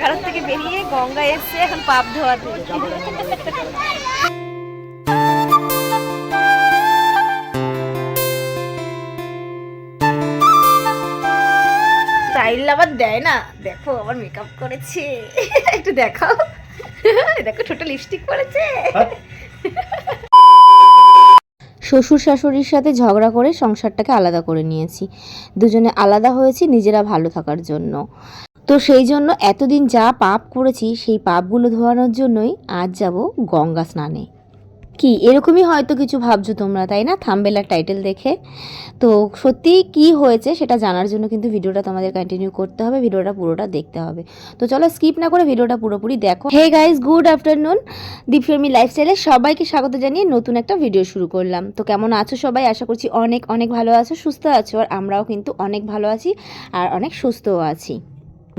পাগলাঘাট থেকে বেরিয়ে গঙ্গা এসছে এখন পাপ ধোয়াতে স্টাইল আবার দেয় না। দেখো, আবার মেকআপ করেছে। একটু দেখাও। দেখো, ছোট লিপস্টিক পরেছে। শ্বশুর শাশুড়ির সাথে ঝগড়া করে সংসারটাকে আলাদা করে নিয়েছি। দুজনে আলাদা হয়েছি, নিজেরা ভালো থাকার জন্য। তো সেই জন্য এতদিন যা পাপ করেছি, সেই পাপগুলো ধোয়ানোর জন্যই আজ যাব গঙ্গা স্নানে। কি, এরকমই হয়তো কিছু ভাবছ তোমরা, তাই না? থাম্বেলার টাইটেল দেখে। তো সত্যি কি হয়েছে সেটা জানার জন্য কিন্তু ভিডিওটা তোমাদের কন্টিনিউ করতে হবে, ভিডিওটা পুরোটা দেখতে হবে। তো চলো স্কিপ না করে ভিডিওটা পুরোপুরি দেখো। হে গাইস গুড আফটারনুন দীপশর্মী লাইফস্টাইলে সবাইকে স্বাগত জানিয়ে নতুন একটা ভিডিও শুরু করলাম। তো কেমন আছো সবাই? আশা করছি অনেক অনেক ভালো আছো, সুস্থ আছো, আর আমরাও কিন্তু অনেক ভালো আছি আর অনেক সুস্থও আছি।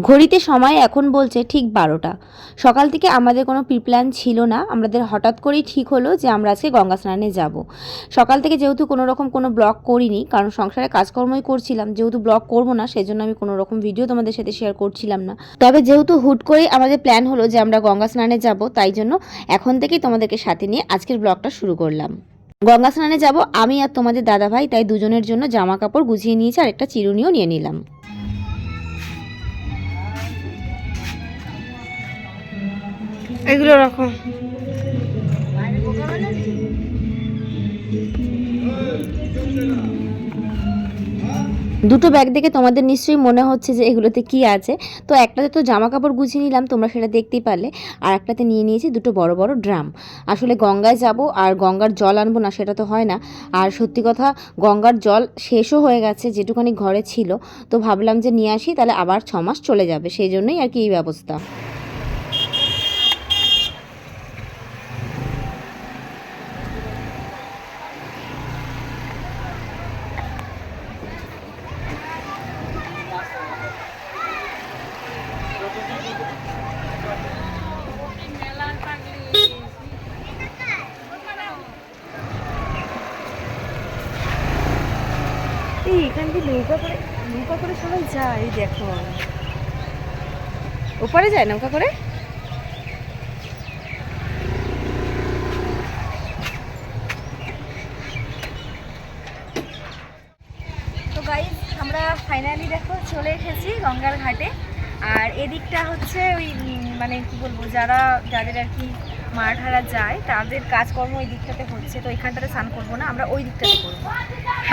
ঘড়িতে সময় এখন বলছে ঠিক বারোটা। সকাল থেকে আমাদের কোনো প্রিপ্ল্যান ছিল না। আমাদের হঠাৎ করেই ঠিক হলো যে আমরা আজকে গঙ্গা স্নানে যাব। সকাল থেকে যেহেতু কোনো রকম কোনো ব্লগ করিনি, কারণ সংসারে কাজকর্মই করছিলাম, যেহেতু ব্লগ করব না সেই জন্য আমি কোনো রকম ভিডিও তোমাদের সাথে শেয়ার করছিলাম না। তবে যেহেতু হুট করেই আমাদের প্ল্যান হলো যে আমরা গঙ্গা স্নানে যাব, তাই জন্য এখন থেকেই তোমাদেরকে সাথে নিয়ে আজকের ব্লগটা শুরু করলাম। গঙ্গা স্নানে যাব আমি আর তোমাদের দাদা ভাই তাই দুজনের জন্য জামা কাপড় গুছিয়ে নিয়েছি আর একটা চিরুনিও নিয়ে নিলাম। এগুলো রাখো। দুটো ব্যাগ দেখে তোমাদের নিশ্চয়ই মনে হচ্ছে যে এগুলোতে কি আছে। তো একটাতে তো জামা কাপড় গুছিয়ে নিলাম, তোমরা সেটা দেখতেই পারলে। আর একটাতে নিয়ে নিয়েছি দুটো বড় বড় ড্রাম। আসলে গঙ্গায় যাব আর গঙ্গার জল আনব না, সেটা তো হয় না। আর সত্যি কথা, গঙ্গার জল শেষও হয়ে গেছে যেটুখানি ঘরে ছিল। তো ভাবলাম যে নিয়ে আসি, তাহলে আবার ছ মাস চলে যাবে, সেই জন্যই আর কি এই ব্যবস্থা এই এখান দিয়ে নৌকা করে নৌকা যায় এই দেখো। ওপারে যায় নৌকা করে? তো আমরা ফাইনালি দেখো চলে এসেছি গঙ্গার ঘাটে। আর এদিকটা হচ্ছে ওই মানে কি বলব, যারা, যাদের আর কি মারাঠারা যায়, তাদের কাজকর্ম ওই দিকটাতে হচ্ছে, তো এখানটাতে স্নান করব না, আমরা ওই দিকটাতে করব।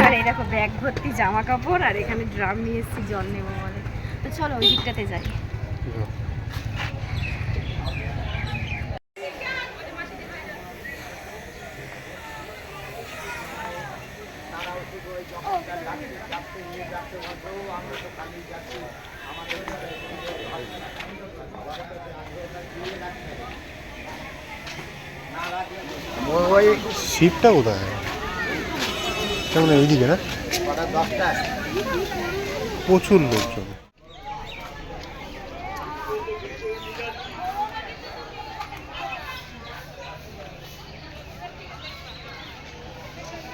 আর এই দেখো, ব্যাগ ভর্তি জামা কাপড় আর এখানে ড্রাম নিয়ে এসেছি, জল নেব বলে। তো চলো, ওই দিকটাতে যাই। শিপটা কোথায়? কেমন এইদিকে না? প্রচুর লোকজন।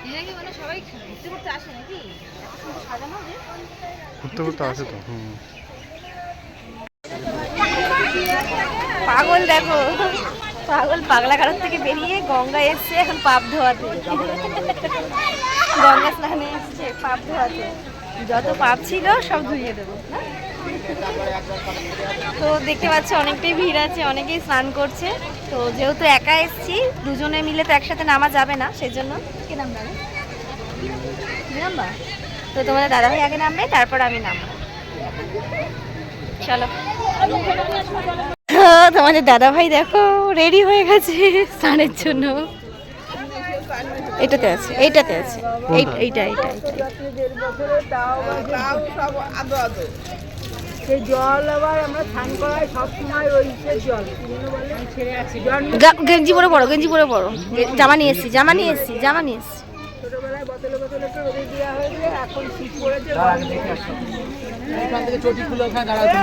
মানে ঘুরতে ঘুরতে আসে নাকি? সাজানো ঘুরতে ঘুরতে আসে তো হুম। পাগল দেখো। পাগল পাগলাঘাট থেকে বেরিয়ে গঙ্গা এসছে, এখন পাপ ধোয়াতে। গঙ্গা স্নানে এসছে, পাপ ধোয়াতে। যত পাপ ছিল, সব ধুইয়ে দেবো তো দেখতে পাচ্ছি, অনেকটাই ভিড় আছে, অনেকেই স্নান করছে। তো যেহেতু একা এসছি, দুজনে মিলে তো একসাথে নামা যাবে না, সেজন্য। কে নাম নামবা তো তোমাদের দাদাভাই আগে নামবে, তারপর আমি নামবো। চলো। তোমাদের দাদা ভাই দেখো রেডি হয়ে গেছে স্নানের জন্য। এটাতে আছে এইটাতে আছে। এই এইটা এইটা এইটা গেঞ্জি পরে পড়ো গেঞ্জি পরে পড়ো গে- জামা নিয়ে এসছি জামা নিয়ে এসছি জামা নিয়ে এসছি। ছোটবেলায় বোতলে বোতলে একটু রোদে দেওয়া হয়েছে এখন শীত পড়েছে এখান থেকে চটি খুলে ওখানে দাঁড়াতে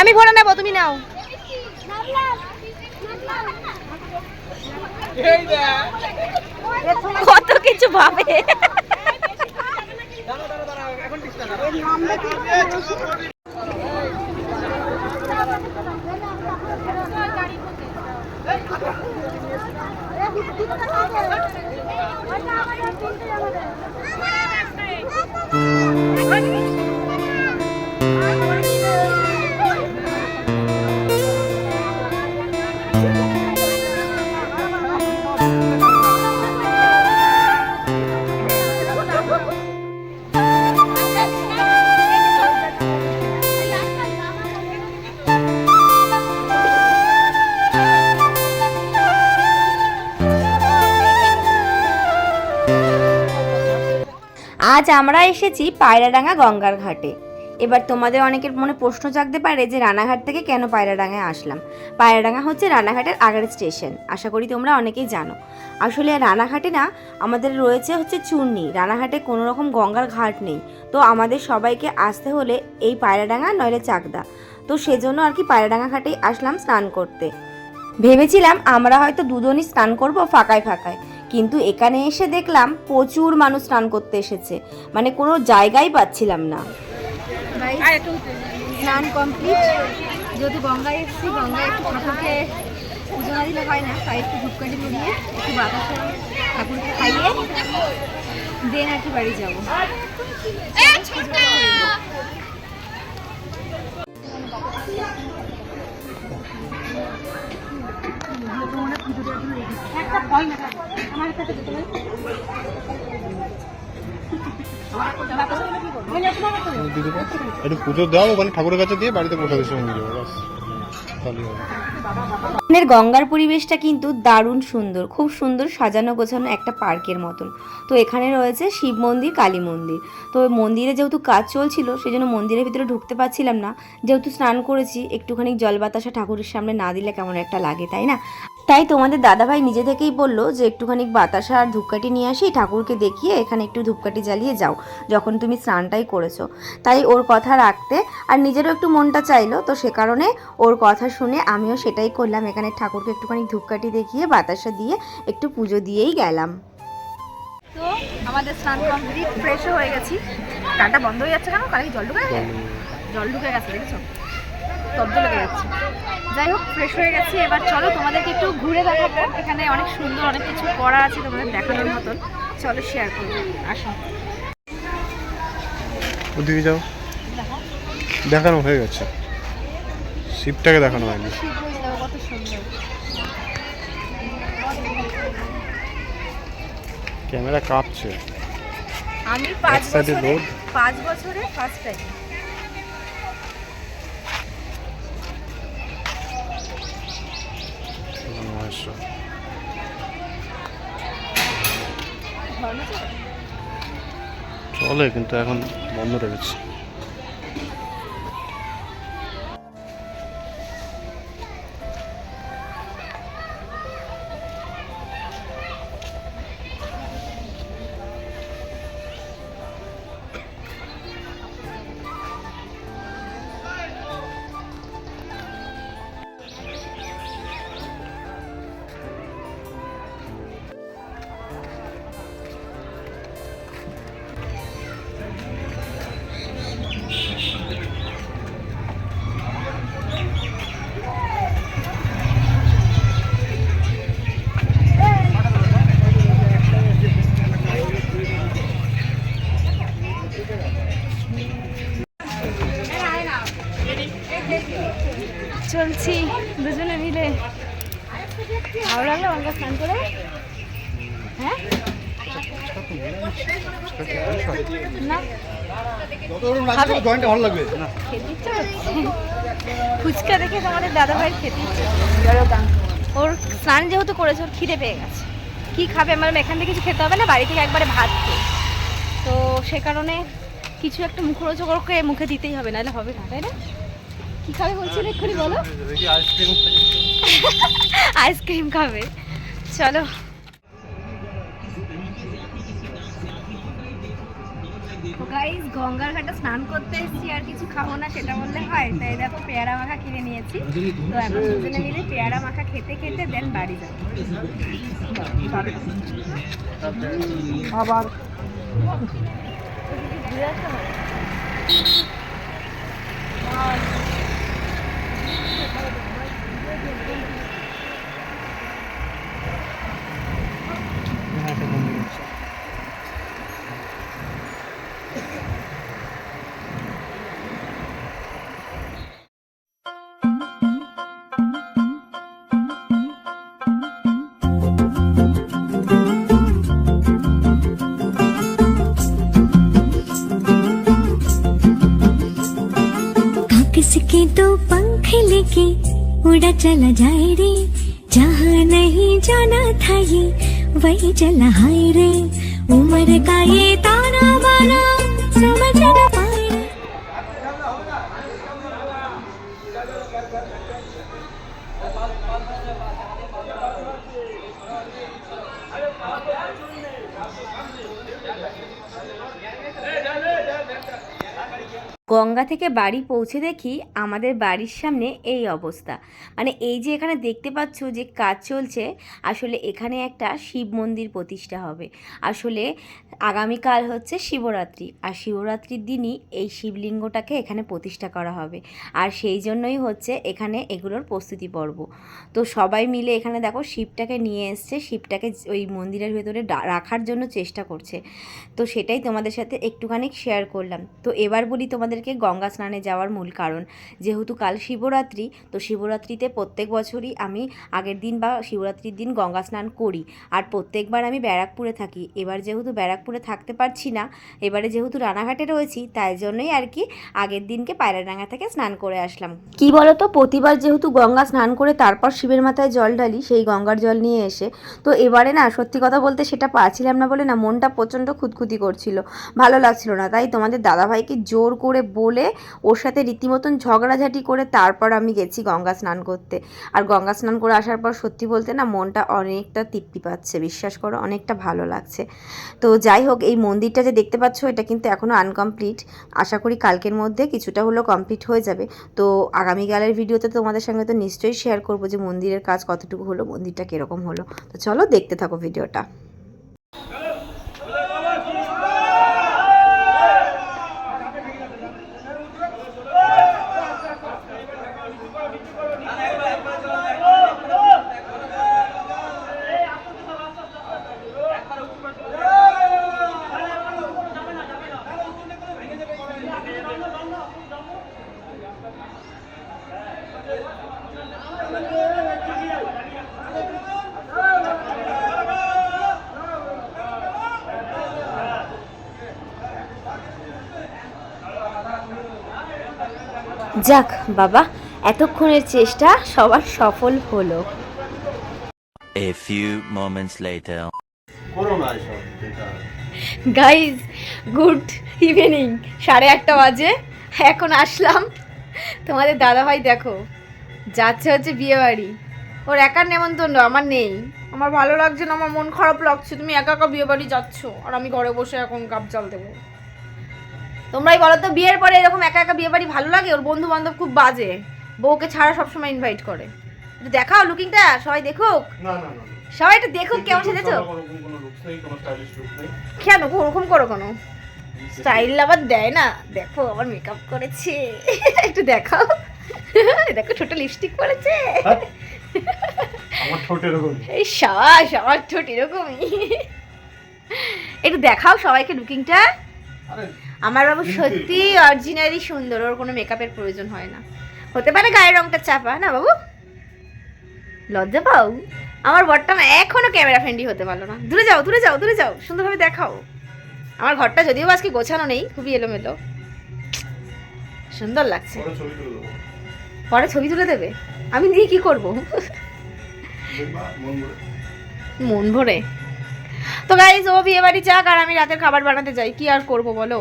আমি ঘোড়া নেব তুমি নাও। কত কিছু ভাবে দাঁড়া দাঁড়া আজ আমরা এসেছি পায়রাডাঙ্গা গঙ্গার ঘাটে। এবার তোমাদের অনেকের মনে প্রশ্ন জাগতে পারে যে রানাঘাট থেকে কেন পায়রাডাঙ্গায় আসলাম? পায়রাডাঙ্গা হচ্ছে রানাঘাটের আগের স্টেশন, আশা করি তোমরা অনেকেই জানো। আসলে রানাঘাটে না, আমাদের রয়েছে হচ্ছে চূর্ণি। রানাঘাটে কোনো রকম গঙ্গার ঘাট নেই। তো আমাদের সবাইকে আসতে হলে এই পায়রাডাঙ্গা, নইলে চাকদা। তো সেজন্য আর কি পায়রাডাঙ্গা ঘাটেই আসলাম স্নান করতে। ভেবেছিলাম আমরা হয়তো দুজনই স্নান করব ফাঁকায় ফাঁকায়। কিন্তু এখানে এসে দেখলাম প্রচুর মানুষ স্নান করতে এসেছে। মানে কোনো জায়গাই পাচ্ছিলাম না। স্নান কমপ্লিট যেহেতু গঙ্গায় এসেছি গঙ্গায় একটু ঠাকুরকে পুজো না দিলে হয় না তাই একটু ধূপকাঠি একটু বাতাসে ঠাকুরকে খাইয়ে দেন আর কি বাড়ি যাব। দিদি একটু পুজো দাও ওখানে ঠাকুরের কাছে দিয়ে বাড়িতে প্রসাদের সঙ্গে নিয়ে যাব বাস হবে। এখানের গঙ্গার পরিবেশটা কিন্তু দারুণ সুন্দর। খুব সুন্দর সাজানো গোছানো একটা পার্কের মতন। তো এখানে রয়েছে শিব মন্দির কালী মন্দির। তো মন্দিরে যেহেতু কাজ চলছিল সেই জন্য মন্দিরের ভিতরে ঢুকতে পারছিলাম না। যেহেতু স্নান করেছি একটুখানি জল বাতাসা ঠাকুরের সামনে না দিলে কেমন একটা লাগে তাই না? তাই তোমাদের দাদাভাই নিজে থেকেই বলল যে একটুখানি বাতাসা আর ধূপকাঠি নিয়ে আসি ঠাকুরকে দেখিয়ে এখানে একটু ধূপকাঠি জ্বালিয়ে যাও যখন তুমি স্নানটাই করেছ। তাই ওর কথা রাখতে আর নিজেরও একটু মনটা চাইলো তো সে কারণে ওর কথা শুনে আমিও সেটাই করলাম এখানে ঠাকুরকে একটুখানি ধূপকাঠি দেখিয়ে বাতাসা দিয়ে একটু পুজো দিয়েই গেলাম। তো আমাদের স্নান কমপ্লিট ফ্রেশও হয়ে গেছি। গানটা বন্ধ হয়ে যাচ্ছে কেন? কালকে জল ঢুকে গেছে? জল ঢুকে গেছে দেখেছ? তব্দ লেগে যাচ্ছে যাই হোক ফ্রেশ হয়ে গেছি। এবার চলো তোমাদেরকে একটু ঘুরে দেখাবো। এখানে অনেক সুন্দর অনেক কিছু করা আছে তোমাদের দেখানোর মতন। চলো শেয়ার করব আসো। ওদিকে যাও। দেখানো হয়ে গেছে। শিবটাকে দেখানো হয়নি। কত সুন্দর। ক্যামেরা কাঁপছে। আমি পাঁচ বছরে পাঁচ বছরে ফার্স্ট টাইম নমস্কার চলে কিন্তু এখন বন্ধ রেখেছে ভালো লাগল গঙ্গা স্নান করে? হ্যাঁ? ফুচকা দেখে তোমাদের দাদা ভাই খেতে ইচ্ছে ওর স্নান যেহেতু করেছে ওর খিদে পেয়ে গেছে। কি খাবে? আমার এখান থেকে কিছু খেতে হবে না বাড়ি থেকে একবারে ভাত খেয়ে। তো সে কারণে কিছু একটা মুখরোচক ওকে মুখে দিতেই হবে নাহলে হবে না তাই না? কি খাবে বলছিল এক্ষুনি বলো? আইসক্রিম আইসক্রিম খাবে। চলো। গাইজ গঙ্গার ঘাটে স্নান করতে এসেছি আর কিছু খাব না সেটা বললে হয়। তাই দেখো পেয়ারা মাখা কিনে নিয়েছি। তো এখন দুজনে মিলে পেয়ারা মাখা খেতে খেতে দেন বাড়ি যাব। আবার। ঘুরে उड़ा चला जाए रे। जहाँ नहीं जाना था ये, वही चला हाय रे। उम्र का ये ताना बाना समझ न গঙ্গা থেকে বাড়ি পৌঁছে দেখি আমাদের বাড়ির সামনে এই অবস্থা। মানে এই যে এখানে দেখতে পাচ্ছ যে কাজ চলছে, আসলে এখানে একটা শিব মন্দির প্রতিষ্ঠা হবে। আসলে আগামীকাল হচ্ছে শিবরাত্রি, আর শিবরাত্রির দিনই এই শিবলিঙ্গটাকে এখানে প্রতিষ্ঠা করা হবে। আর সেই জন্যই হচ্ছে এখানে এগুলোর প্রস্তুতি পর্ব। তো সবাই মিলে এখানে দেখো শিবটাকে নিয়ে এসছে, শিবটাকে ওই মন্দিরের ভেতরে রাখার জন্য চেষ্টা করছে। তো সেটাই তোমাদের সাথে একটুখানি শেয়ার করলাম। তো এবার বলি তোমাদেরকে গঙ্গা স্নানে যাওয়ার মূল কারণ। যেহেতু কাল শিবরাত্রি, তো শিবরাত্রিতে প্রত্যেক বছরই আমি আগের দিন বা শিবরাত্রির দিন গঙ্গা স্নান করি। আর প্রত্যেকবার আমি ব্যারাকপুরে থাকি। এবার যেহেতু ব্যারাকপুরে থাকতে পারছি না, এবারে যেহেতু রানাঘাটে রয়েছি, তাই জন্যই আর কি আগের দিনকে পায়রাডাঙ্গা থেকে স্নান করে আসলাম। কি বলতো, প্রতিবার যেহেতু গঙ্গা স্নান করে তারপর শিবের মাথায় জল ঢালি, সেই গঙ্গার জল নিয়ে এসে। তো এবারে না, সত্যি কথা বলতে সেটা পাচ্ছিলাম না বলে না, মনটা প্রচণ্ড খুঁতখুতি করছিল। ভালো লাগছিল না। তাই তোমাদের দাদাভাইকে জোর করে বলে ওর সাথে রীতিমতন ঝগড়াঝাটি করে তারপর আমি গেছি গঙ্গা স্নান করতে। আর গঙ্গা স্নান করে আসার পর সত্যি বলতে না মনটা অনেকটা তৃপ্তি পাচ্ছে, বিশ্বাস করো অনেকটা ভালো লাগছে। তো যাই হোক, এই মন্দিরটা যে দেখতে পাচ্ছ এটা কিন্তু এখনও আনকমপ্লিট। আশা করি কালকের মধ্যে কিছুটা হলেও কমপ্লিট হয়ে যাবে। তো আগামীকালের ভিডিওতে তোমাদের সঙ্গে তো নিশ্চয়ই শেয়ার করব যে মন্দিরের কাজ কতটুকু হলো, মন্দিরটা কীরকম হলো। তো চলো দেখতে থাকো ভিডিওটা। যাক বাবা এতক্ষণের চেষ্টা সবার সফল হলো। A few moments later. Guys good evening সাড়ে আটটা বাজে এখন আসলাম। তোমাদের দাদাভাই দেখো। যাচ্ছে হচ্ছে বিয়ে বাড়ি ওর একার নেমন্তন্ন আমার নেই। আমার ভালো লাগছে না আমার মন খারাপ লাগছে তুমি একা একা বিয়ে বাড়ি যাচ্ছ। আর আমি ঘরে বসে এখন কাপ চাল দেবো। তোমরাই বলো তো বিয়ের পরে এরকম একা একা বিয়ে বাড়ি ভালো লাগে? ওর বন্ধু বান্ধব খুব বাজে। বউকে ছাড়া সবসময় ইনভাইট করে। একটু দেখাও লুকিংটা সবাই দেখুক। না না না সবাই একটু দেখুক কেমন সেজেছো। কোনো লুকস নেই কোনো স্টাইলিশ লুক নেই। কেন? ওরকম করো কোনো। স্টাইল আবার দেয় না। দেখো আবার মেকআপ করেছে। একটু দেখাও। দেখো ছোট লিপস্টিক পরেছে। আমার ঠোঁট এরকম। এই সাবাস আমার ঠোঁট এরকমই। একটু দেখাও সবাইকে লুকিংটা আমার বাবু সত্যি অরিজিনালি সুন্দর ওর কোনো মেকআপের প্রয়োজন হয় না। হতে পারে গায়ের রংটা চাপা না বাবু? লজ্জা পাও? আমার বরটা না এখনও ক্যামেরা ফ্রেন্ডলি হতে পারল না। দূরে যাও দূরে যাও দূরে যাও সুন্দরভাবে দেখাও। আমার ঘরটা যদিও আজকে গোছানো নেই খুবই এলোমেলো। সুন্দর লাগছে। পরে ছবি তুলে দেবো? আমি দিয়ে কি করব? মন ভরে। তো গাইজ ও বিয়ে বাড়ি যাক আর আমি রাতের খাবার বানাতে যাই। কি আর করব বলো?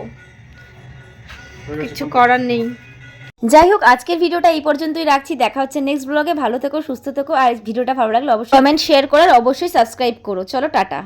কিছু করার নেই। যাই হোক, আজকের ভিডিওটা এই পর্যন্তই রাখছি। দেখা হচ্ছে নেক্সট ব্লগে ভালো থেকো, সুস্থ থেকো। আর ভিডিওটা ভালো লাগলে অবশ্যই কমেন্ট শেয়ার করার অবশ্যই সাবস্ক্রাইব করো। চলো, টাটা।